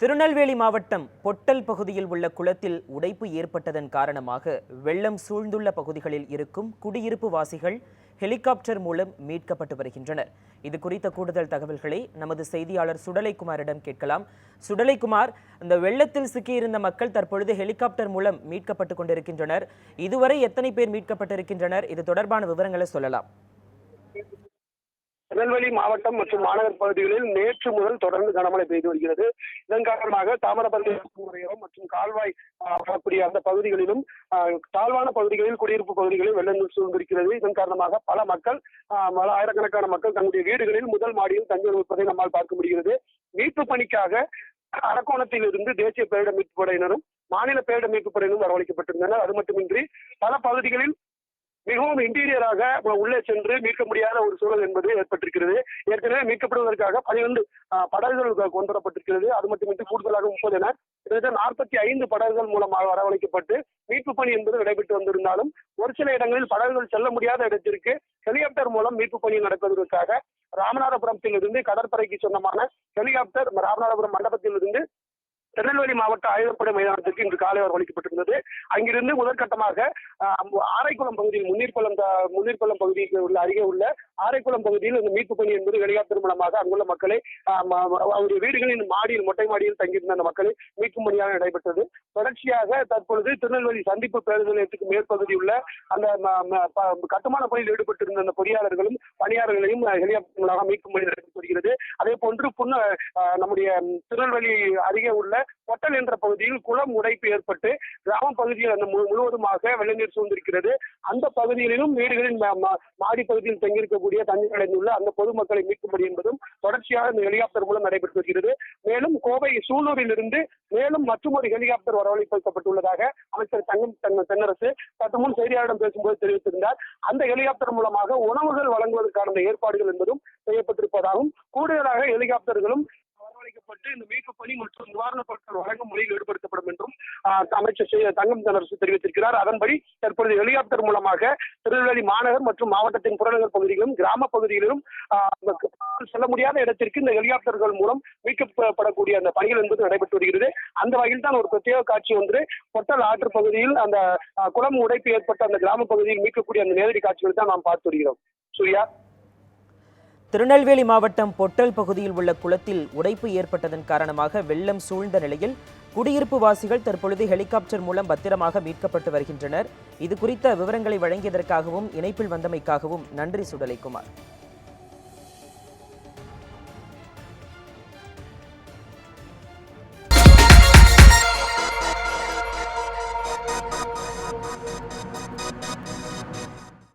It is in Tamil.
திருநெல்வேலி மாவட்டம் பொட்டல் பகுதியில் உள்ள குளத்தில் உடைப்பு ஏற்பட்டதன் காரணமாக வெள்ளம் சூழ்ந்துள்ள பகுதிகளில் இருக்கும் குடியிருப்பு வாசிகள் ஹெலிகாப்டர் மூலம் மீட்கப்பட்டு வருகின்றனர். இது குறித்த கூடுதல் தகவல்களை நமது செய்தியாளர் சுடலைக்குமாரிடம் கேட்கலாம். சுடலைக்குமார் இந்த வெள்ளத்தில் சிக்கியிருந்த மக்கள் தற்பொழுது ஹெலிகாப்டர் மூலம் மீட்கப்பட்டு கொண்டிருக்கின்றனர். இதுவரை எத்தனை பேர் மீட்கப்பட்டிருக்கின்றனர்? இது தொடர்பான விவரங்களை சொல்லலாம். திருநெல்வேலி மாவட்டம் மற்றும் மாநகர் பகுதிகளில் நேற்று முதல் தொடர்ந்து கனமழை பெய்து வருகிறது. இதன் காரணமாக தாமிரபரணி முறையோரம் மற்றும் கால்வாய் ஆஹ், வரக்கூடிய அந்த பகுதிகளிலும் தாழ்வான பகுதிகளில் குடியிருப்பு பகுதிகளில் வெள்ளங்கள் சூழ்ந்திருக்கிறது இதன் காரணமாக பல மக்கள் பல ஆயிரக்கணக்கான மக்கள் தங்களுடைய வீடுகளில் முதல் மாடியில் தங்கி இருப்பதை நம்மால் பார்க்க முடிகிறது. மீட்பு பணிக்காக அரக்கோணத்தில் இருந்து தேசிய பேரிடர் மீட்பு படையினரும் மாநில பேரிடர் மீட்பு படையினரும் வரவழைக்கப்பட்டிருந்தனர். அது மட்டுமின்றி பல பகுதிகளில் மிகவும் இன்டீரியராக உள்ளே சென்று மீட்க முடியாத ஒரு சூழல் என்பது ஏற்பட்டிருக்கிறது. ஏற்கனவே மீட்கப்படுவதற்காக பனிரெண்டு படகுகள் கொண்டு வரப்பட்டிருக்கிறது அது மட்டுமின்றி கூடுதலாக முப்பது என கிட்டத்தட்ட நாற்பத்தி ஐந்து படகுகள் மூலமாக வரவழைக்கப்பட்டு மீட்பு பணி என்பது நடைபெற்று வந்திருந்தாலும் ஒரு சில இடங்களில் படகுகள் செல்ல முடியாத இடத்திற்கு ஹெலிகாப்டர் மூலம் மீட்பு பணி நடப்பதற்காக ராமநாதபுரத்தில் இருந்து கடற்படைக்கு சொந்தமான ஹெலிகாப்டர் ராமநாதபுரம் மண்டபத்தில் இருந்து திருநெல்வேலி மாவட்ட ஆயுதப்படை மைதானத்திற்கு இன்று காலை வரவழைக்கப்பட்டிருந்தது அங்கிருந்து முதற்கட்டமாக ஆரைக்குளம் பகுதியில் முன்னீர்குளம் முன்னீர்குளம் பகுதிக்கு உள்ள அருகே உள்ள ஆரைக்குளம் பகுதியில் இந்த மீட்பு பணி என்பது ஹெலிகாப்டர் மூலமாக அங்குள்ள மக்களை அவருடைய வீடுகளின் மாடியில் மொட்டை மாடியில் தங்கியிருந்த அந்த மக்களை மீட்கும் பணியாக நடைபெற்றது. தொடர்ச்சியாக தற்பொழுது திருநெல்வேலி சந்திப்பு பேருந்து நிலையத்துக்கு மேற்பகுதி உள்ள அந்த கட்டுமான பணியில் ஈடுபட்டிருந்த அந்த பொறியாளர்களும் பணியாளர்களையும் ஹெலிகாப்டர் மூலமாக மீட்கும் பணி நடைபெற்று வருகிறது அதே போன்று புன்ன நம்முடைய திருநெல்வேலி அருகே உள்ள பொட்டல் என்ற பகுதியில் குளம் உடைப்பு ஏற்பட்டு கிராம பகுதியில் அந்த முழுவதுமாக வெள்ளநீர் சூழ்ந்திருக்கிறது. அந்த பகுதிகளிலும் வீடுகளின் மாடி பகுதியில் தங்கியிருக்கக்கூடிய இருக்கக்கூடிய தண்ணீர் அடைந்துள்ள அந்த பொதுமக்களை மீட்கும்படி என்பதும் தொடர்ச்சியாக இந்த ஹெலிகாப்டர் மூலம் நடைபெற்று வருகிறது. மேலும் கோவை சூலூரிலிருந்து மேலும் மற்றொரு ஹெலிகாப்டர் வரவழைக்கப்பட்டுள்ளதாக அமைச்சர் தங்கம் தென்னரசு சற்று முன் செய்தியாளரிடம் பேசும்போது தெரிவித்திருந்தார். அந்த ஹெலிகாப்டர் மூலமாக உணவுகள் வழங்குவதற்கான ஏற்பாடுகள் என்பதும் செய்யப்பட்டிருப்பதாகவும் கூடுதலாக ஹெலிகாப்டர்களும் வரவழைக்கப்பட்டு இந்த மீட்பு பணி மற்றும் நிவாரணப் பொருட்கள் வழங்கும் முறையில் ஈடுபடுத்தப்படும் என்றும் அமைச்சர் தங்கம் தனரசு தெரிவித்திருக்கிறார். அதன்படி தற்பொழுது ஹெலிகாப்டர் மூலமாக திருநெல்வேலி மாநகர் மற்றும் மாவட்டத்தின் புறநகர் பகுதிகளிலும் கிராம பகுதிகளிலும் ஆஹ், செல்ல முடியாத இடத்திற்கு இந்த ஹெலிகாப்டர்கள் மூலம் மீட்கப்படக்கூடிய அந்த பணிகள் என்பது நடைபெற்று வருகிறது. அந்த வகையில் தான் ஒரு பிரத்யேக காட்சி ஒன்று பொட்டல் ஆற்று பகுதியில் அந்த குளம் உடைப்பு ஏற்பட்ட அந்த கிராம பகுதியில் மீட்கக்கூடிய அந்த நேரடி காட்சிகளை தான் நாம் பார்த்து வருகிறோம். சூர்யா? திருநெல்வேலி மாவட்டம் பொட்டல் பகுதியில் உள்ள குளத்தில் உடைப்பு ஏற்பட்டதன் காரணமாக வெள்ளம் சூழ்ந்த நிலையில் குடியிருப்பு வாசிகள் தற்பொழுது ஹெலிகாப்டர் மூலம் பத்திரமாக மீட்கப்பட்டு வருகின்றனர். இது குறித்த விவரங்களை வழங்கியதற்காகவும் இணைப்பில் வந்தமைக்காகவும் நன்றி சுடலைக்குமார்.